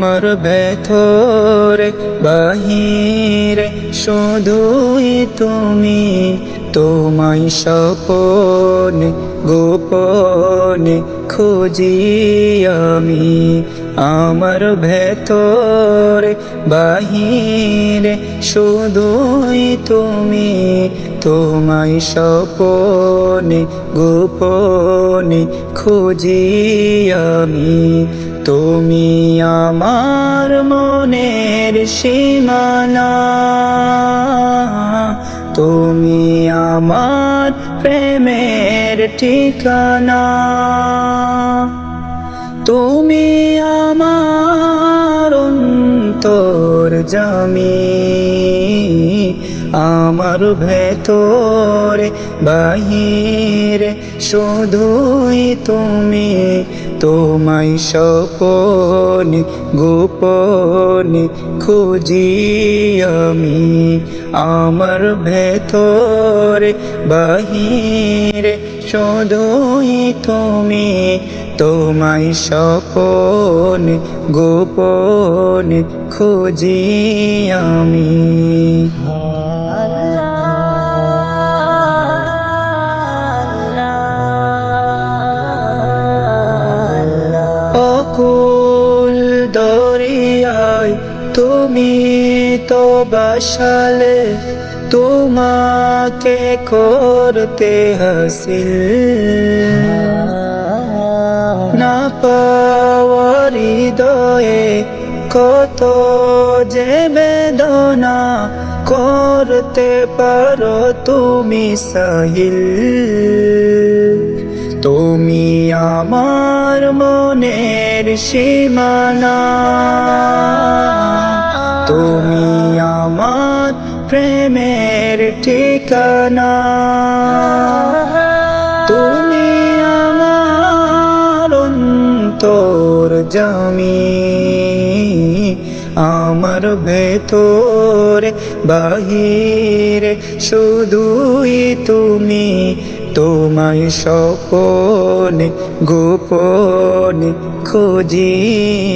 আমার ভেতরে, বাহিরে শুধুই তুমি। তোমায় স্বপনে, গোপনে খুঁজি আমি। আমার ভেতরে, বাহিরে শুধুই তুমি। তোমায় স্বপনে, গোপনে খুঁজি আমি। তুমি আমার মনের সীমানা। তুমি আমার প্রেমের ঠিকানা। তুমি আমার তোর জামি। আমার ভেতরে, বাহিরে শুধুই তুমি, তোমায় স্বপনে, গোপনে খুঁজি আমি। আমার ভেতরে, বাহিরে শুধুই তুমি, তোমায় স্বপনে, গোপন খুঁজি আমি। তুমি তো বাসালে, তোমাকে করতে হাসিল। না পাওয়ার হৃদয়ে কত যে বেদনা করতে পারো তুমি সাহিল। তুমি আমার মনের সীমানা। তুমি আমার প্রেমের ঠিকানা। তুমি আমার অন্তর জামি। আমার ভেতরে বাহিরে শুধুই তুমি তোমায় স্বপনে, গোপনে খুঁজি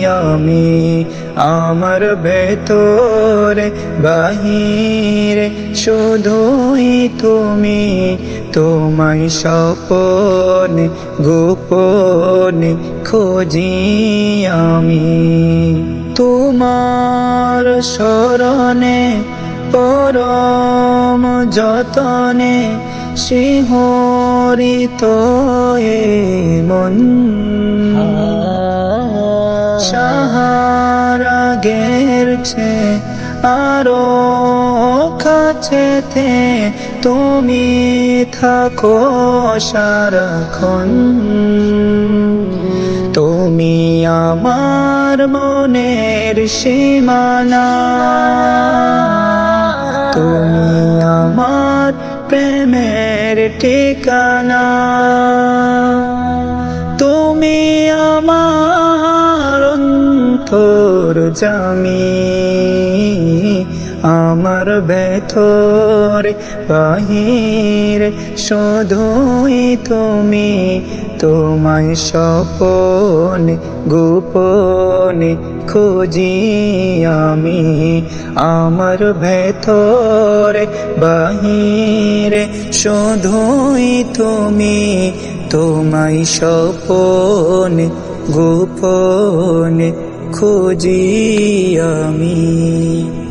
আমি। আমার ভেতরে, বাহিরে শুধুই তুমি। তোমায় স্বপনে, গোপনে খুঁজি আমি। তোমার শরণে পরম যতনে এ মন। সাহারাগের ছে আরও কাছেতে তুমি থাকো সারাক্ষণ। তুমি আমার মনের সীমানা। তুমি আমার প্রেমের ঠিকানা। তুমি আমার অন্তর জামি আমার ভেতরে, বাহিরে শুধুই তুমি। তোমায় স্বপনে, গোপনে খুঁজি আমি। আমার ভেতরে, বাহিরে শুধুই তুমি। তোমায় স্বপনে, গোপনে খুঁজি আমি।